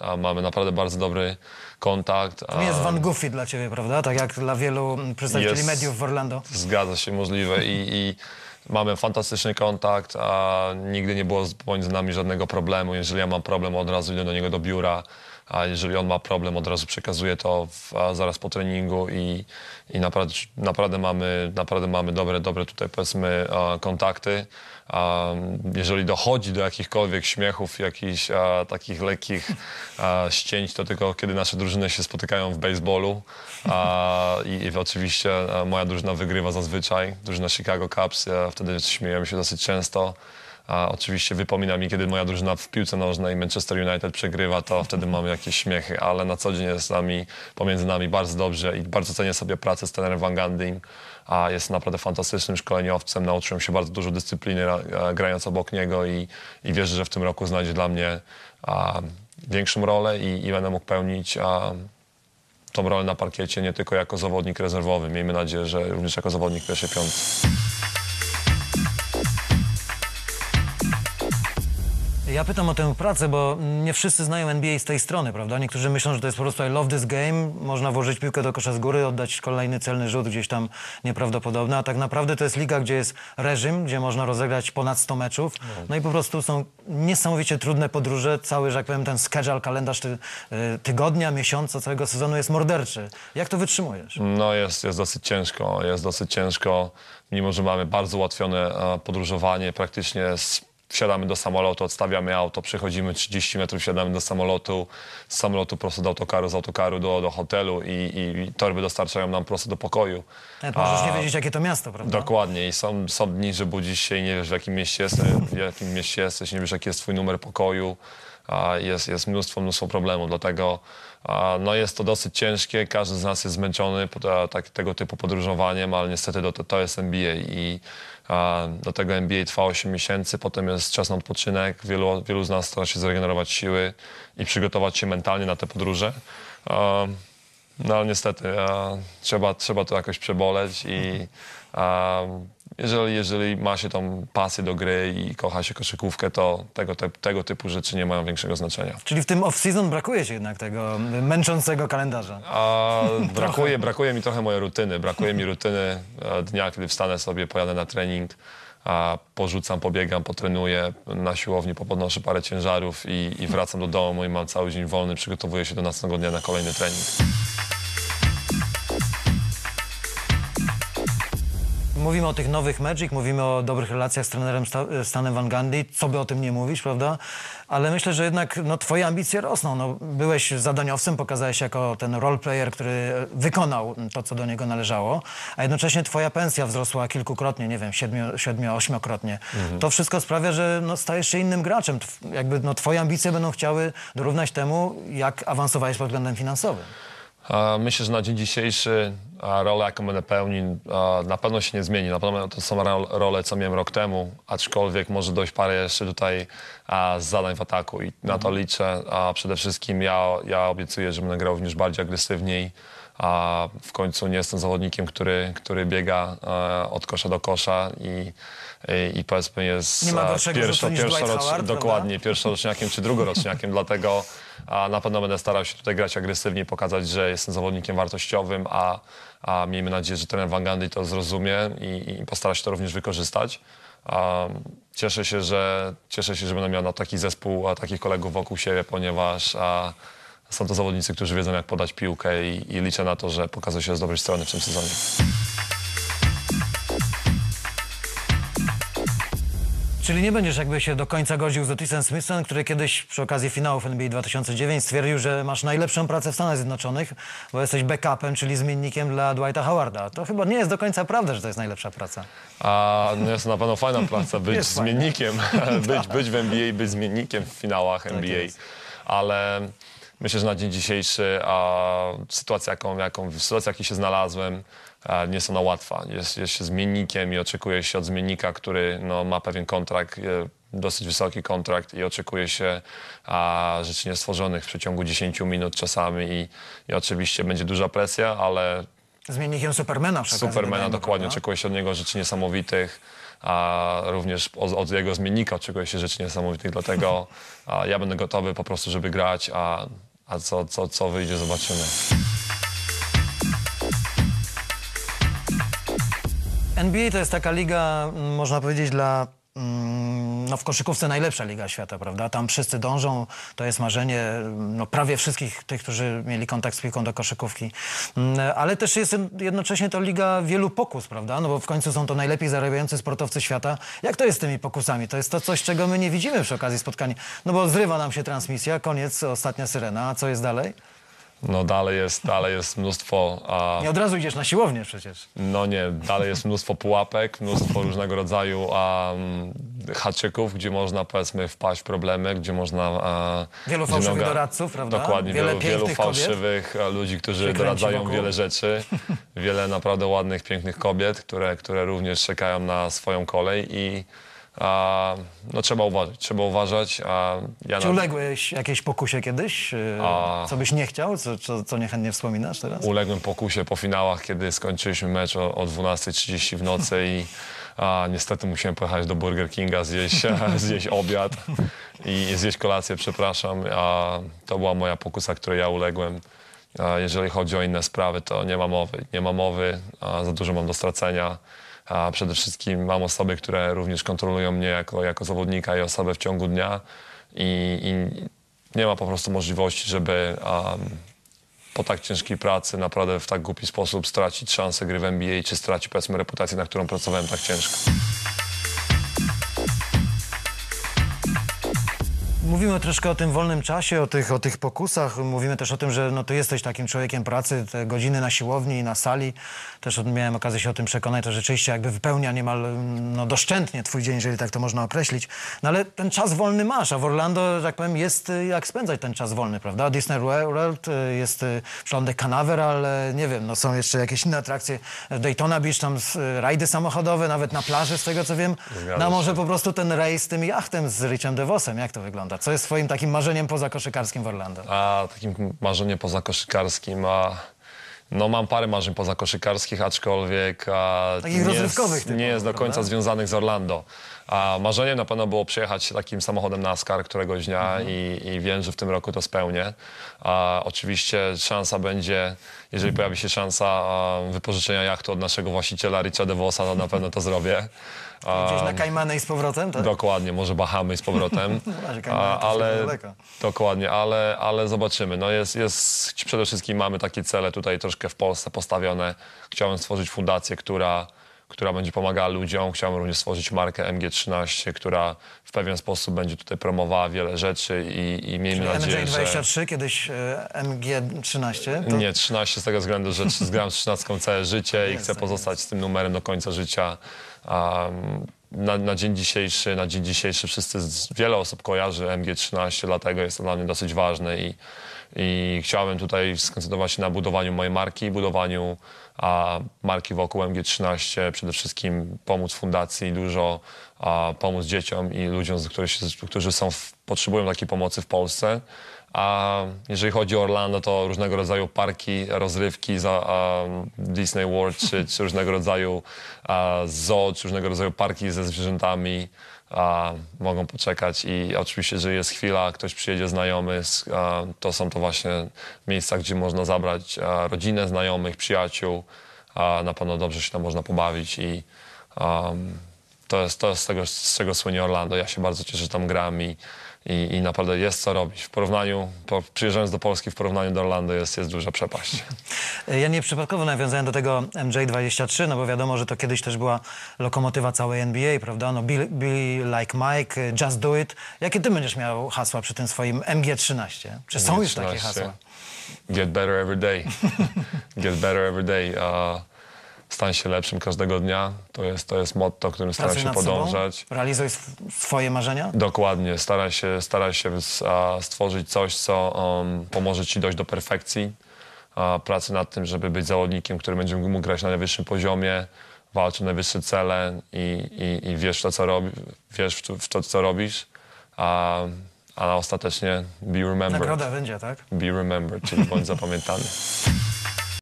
a mamy naprawdę bardzo dobry kontakt. To nie jest a- Van Goofy dla ciebie, prawda? Tak jak dla wielu przedstawicieli Jest. mediów w Orlando. Zgadza się, możliwe i, i mamy fantastyczny kontakt, a nigdy nie było z- pomiędzy nami żadnego problemu. Jeżeli ja mam problem, od razu idę do niego do biura, a jeżeli on ma problem, od razu przekazuję to w, zaraz po treningu i, i naprawdę, naprawdę, mamy, naprawdę mamy dobre, dobre tutaj powiedzmy kontakty. Jeżeli dochodzi do jakichkolwiek śmiechów, jakichś takich lekkich ścięć, to tylko kiedy nasze drużyny się spotykają w baseballu. I, I oczywiście moja drużyna wygrywa zazwyczaj, drużyna Chicago Cubs, wtedy śmiejemy się dosyć często. A oczywiście wypomina mi, kiedy moja drużyna w piłce nożnej Manchester United przegrywa, to wtedy mamy jakieś śmiechy, ale na co dzień jest nami, pomiędzy nami bardzo dobrze i bardzo cenię sobie pracę z trenerem Van Gandym, a jest naprawdę fantastycznym szkoleniowcem, nauczyłem się bardzo dużo dyscypliny e, grając obok niego i, i wierzę, że w tym roku znajdzie dla mnie a, większą rolę i, i będę mógł pełnić a, tą rolę na parkiecie nie tylko jako zawodnik rezerwowy, miejmy nadzieję, że również jako zawodnik pierwszej piątki. Ja pytam o tę pracę, bo nie wszyscy znają NBA z tej strony, prawda? Niektórzy myślą, że to jest po prostu I love this game, można włożyć piłkę do kosza z góry, oddać kolejny celny rzut gdzieś tam nieprawdopodobny, a tak naprawdę to jest liga, gdzie jest reżim, gdzie można rozegrać ponad 100 meczów, no i po prostu są niesamowicie trudne podróże, cały, że jak powiem, ten schedule, kalendarz ty, y, tygodnia, miesiąca, całego sezonu jest morderczy. Jak to wytrzymujesz? No jest, jest dosyć ciężko, jest dosyć ciężko, mimo że mamy bardzo ułatwione e, podróżowanie, praktycznie z, wsiadamy do samolotu, odstawiamy auto, przechodzimy 30 metrów, wsiadamy do samolotu, z samolotu prosto do autokaru, z autokaru do, do hotelu i, i, i torby dostarczają nam prosto do pokoju. Nawet możesz A- nie wiedzieć, jakie to miasto, prawda? Dokładnie i są, są dni, że budzisz się i nie wiesz w jakim mieście jesteś, w jakim mieście jesteś, nie wiesz jaki jest twój numer pokoju, jest, jest mnóstwo, mnóstwo problemów, dlatego no jest to dosyć ciężkie, każdy z nas jest zmęczony tak, tego typu podróżowaniem, ale niestety to, to jest NBA i do tego NBA trwa 8 miesięcy, potem jest czas na odpoczynek, wielu, wielu z nas stara się zregenerować siły i przygotować się mentalnie na te podróże. No ale niestety trzeba, trzeba to jakoś przeboleć i jeżeli, jeżeli ma się tą pasję do gry i kocha się koszykówkę, to tego, te, tego typu rzeczy nie mają większego znaczenia. Czyli w tym off-season brakuje ci jednak tego męczącego kalendarza. A brakuje, brakuje mi trochę mojej rutyny. Brakuje mi rutyny e, dnia, kiedy wstanę sobie, pojadę na trening, a porzucam, pobiegam, potrenuję na siłowni, popodnoszę parę ciężarów i, i wracam do domu i mam cały dzień wolny, przygotowuję się do następnego dnia na kolejny trening. Mówimy o tych nowych Magic, mówimy o dobrych relacjach z trenerem Sta- Stanem Van Gundy, co by o tym nie mówić, prawda? Ale myślę, że jednak no, twoje ambicje rosną. No, byłeś zadaniowcem, pokazałeś jako ten role player, który wykonał to, co do niego należało, a jednocześnie twoja pensja wzrosła kilkukrotnie, nie wiem, siedmiu, siedmiu ośmiokrotnie. To wszystko sprawia, że no, stajesz się innym graczem. Jakby no, twoje ambicje będą chciały dorównać temu, jak awansowałeś pod względem finansowym. Myślę, że na dzień dzisiejszy a, rolę, jaką będę pełnił, na pewno się nie zmieni. Na pewno to są ro- role, co miałem rok temu, aczkolwiek może dojść parę jeszcze tutaj zadań w ataku i na to liczę. A przede wszystkim ja, ja obiecuję, że będę grał również bardziej agresywniej. A w końcu nie jestem zawodnikiem, który, który biega od kosza do kosza i, i, i powiedzmy jest Nie ma gorszego rzutu niż Dwight pierwszorocz- Howard, prawda? dokładnie, pierwszoroczniakiem czy drugoroczniakiem, dlatego a na pewno będę starał się tutaj grać agresywnie, pokazać, że jestem zawodnikiem wartościowym, a, a miejmy nadzieję, że trener Van Gundy to zrozumie i, i postara się to również wykorzystać. Cieszę, się, że, cieszę się, że będę miał taki zespół, a takich kolegów wokół siebie, ponieważ a, są to zawodnicy, którzy wiedzą, jak podać piłkę i, i liczę na to, że pokażę się z dobrej strony w tym sezonie. Czyli nie będziesz jakby się do końca godził z Otisem Smithem, który kiedyś przy okazji finałów NBA 2009 stwierdził, że masz najlepszą pracę w Stanach Zjednoczonych, bo jesteś backupem, czyli zmiennikiem dla Dwighta Howarda. To chyba nie jest do końca prawda, że to jest najlepsza praca. A no jest to na pewno fajna praca, być Jest zmiennikiem, być, być w NBA, być zmiennikiem w finałach NBA. jest. Ale myślę, że na dzień dzisiejszy a, sytuacja, jaką, jaką, w sytuacji, w jakiej się znalazłem, nie jest ona łatwa. Jest, jest się zmiennikiem i oczekuje się od zmiennika, który no, ma pewien kontrakt, e, dosyć wysoki kontrakt i oczekuje się a, rzeczy niestworzonych w przeciągu 10 minut czasami i, i oczywiście będzie duża presja, ale Zmiennikiem Supermana Supermana dokładnie, prawda? oczekuje się od niego rzeczy niesamowitych. a również od, od jego zmiennika oczekuje się rzeczy niesamowitych, dlatego ja będę gotowy po prostu, żeby grać, a, a co, co, co wyjdzie, zobaczymy. NBA to jest taka liga, mm, można powiedzieć, dla. mm, No w koszykówce najlepsza liga świata, prawda? Tam wszyscy dążą, to jest marzenie mm, no, prawie wszystkich tych, którzy mieli kontakt z piłką do koszykówki. Ale też jest jednocześnie to liga wielu pokus, prawda? No bo w końcu są to najlepiej zarabiający sportowcy świata. Jak to jest z tymi pokusami? To jest to coś, czego my nie widzimy przy okazji spotkań. No bo zrywa nam się transmisja, koniec, ostatnia syrena, a co jest dalej? No dalej jest, dalej jest mnóstwo a, Nie od razu idziesz na siłownię przecież. No nie, dalej jest mnóstwo pułapek, mnóstwo różnego rodzaju um, haczyków, gdzie można powiedzmy wpaść w problemy, gdzie można... A, Wielu gdzie fałszywych doradców, prawda? Dokładnie, Wiele wielu, wielu pięknych kobiet. fałszywych e, ludzi, którzy kręci doradzają wokół. wiele rzeczy. Wiele naprawdę ładnych, pięknych kobiet, które, które również czekają na swoją kolej i a, no trzeba uważać, trzeba uważać. A ja Czy uległeś jakiejś pokusie kiedyś? Yy, A. Co byś nie chciał? Co, co, co niechętnie wspominasz teraz? uległem pokusie po finałach, kiedy skończyliśmy mecz o, o 12.30 w nocy i a, niestety musiałem pojechać do Burger Kinga zjeść, zjeść obiad i zjeść kolację, przepraszam. A, to była moja pokusa, której ja uległem. A, jeżeli chodzi o inne sprawy, to nie ma mowy. Nie ma mowy, za dużo mam do stracenia. A przede wszystkim mam osoby, które również kontrolują mnie jako, jako zawodnika i osobę w ciągu dnia i, i nie ma po prostu możliwości, żeby um, po tak ciężkiej pracy naprawdę w tak głupi sposób stracić szansę gry w NBA, czy stracić powiedzmy reputację, na którą pracowałem tak ciężko. Mówimy troszkę o tym wolnym czasie, o tych, o tych pokusach. Mówimy też o tym, że no, ty jesteś takim człowiekiem pracy, te godziny na siłowni i na sali. Też miałem okazję się o tym przekonać. To rzeczywiście jakby wypełnia niemal no, doszczętnie twój dzień, jeżeli tak to można określić. No ale ten czas wolny masz, a w Orlando, tak powiem, jest y, jak spędzać ten czas wolny, prawda? Disney World, y, jest y, przylądek Canaveral, ale nie wiem, no, są jeszcze jakieś inne atrakcje. Daytona Beach tam y, rajdy samochodowe, nawet na plaży, z tego co wiem. Zgadza No może po prostu ten rejs z tym jachtem z Richem DeVosem, jak to wygląda? Co jest twoim takim marzeniem poza koszykarskim w Orlando? A takim marzeniem pozakoszykarskim, a no mam parę marzeń pozakoszykarskich, aczkolwiek a, Takich nie rozrywkowych jest, nie jest do końca prawda? związanych z Orlando. A marzeniem na pewno było przyjechać takim samochodem NASCAR któregoś dnia Mhm. i, i wiem, że w tym roku to spełnię. A, oczywiście szansa będzie, jeżeli pojawi się szansa a, wypożyczenia jachtu od naszego właściciela Richa DeVosa, to na pewno to zrobię. Gdzieś na Kajmany i z powrotem, tak? Dokładnie, może Bahamy z powrotem. Kanada A, ale dokładnie, ale, ale zobaczymy. No jest, jest, przede wszystkim mamy takie cele tutaj troszkę w Polsce postawione. Chciałem stworzyć fundację, która, która będzie pomagała ludziom. Chciałem również stworzyć markę MG13, która w pewien sposób będzie tutaj promowała wiele rzeczy i, i miejmy nadzieję, że... MJ23, kiedyś e, MG13. To... Nie, 13 z tego względu, że zgram z 13 całe życie i chcę Jasne, pozostać z tym numerem do końca życia. Um, na, na dzień dzisiejszy, na dzień dzisiejszy wszyscy, wiele osób kojarzy MG13, dlatego jest to dla mnie dosyć ważne i, i chciałem tutaj skoncentrować się na budowaniu mojej marki, budowaniu a, marki wokół MG13, przede wszystkim pomóc fundacji dużo, a, pomóc dzieciom i ludziom, którzy, którzy są w, potrzebują takiej pomocy w Polsce. A jeżeli chodzi o Orlando, to różnego rodzaju parki, rozrywki, za, Disney World, czy, czy różnego rodzaju zoo, czy różnego rodzaju parki ze zwierzętami mogą poczekać. I oczywiście, jeżeli jest chwila, ktoś przyjedzie znajomy, to są to właśnie miejsca, gdzie można zabrać rodzinę, znajomych, przyjaciół. Na pewno dobrze się tam można pobawić i to jest to, jest z, tego, z czego słynie Orlando. Ja się bardzo cieszę, że tam gram i, i, i naprawdę jest co robić. W porównaniu, po, przyjeżdżając do Polski, w porównaniu do Orlando jest, jest duża przepaść. Ja nieprzypadkowo nawiązałem do tego MJ23, no bo wiadomo, że to kiedyś też była lokomotywa całej NBA, prawda? No Be, be like Mike, Just Do It. Jakie ty będziesz miał hasła przy tym swoim MG13? Czy są już takie 13. hasła? Get better every day. Get better every day. A stań się lepszym każdego dnia. To jest, to jest motto, którym staram Pracuj się nad sobą? podążać. Realizuj sw- swoje marzenia? Dokładnie. Staraj się, staraj się stworzyć coś, co um, pomoże ci dojść do perfekcji. A, pracy nad tym, żeby być zawodnikiem, który będzie mógł grać na najwyższym poziomie, walczyć o najwyższe cele i, i, i wiesz, to, co robi, wiesz w, to, w to, co robisz. A, a ostatecznie be remembered. Nagroda będzie, tak? Be remembered, czyli bądź zapamiętany.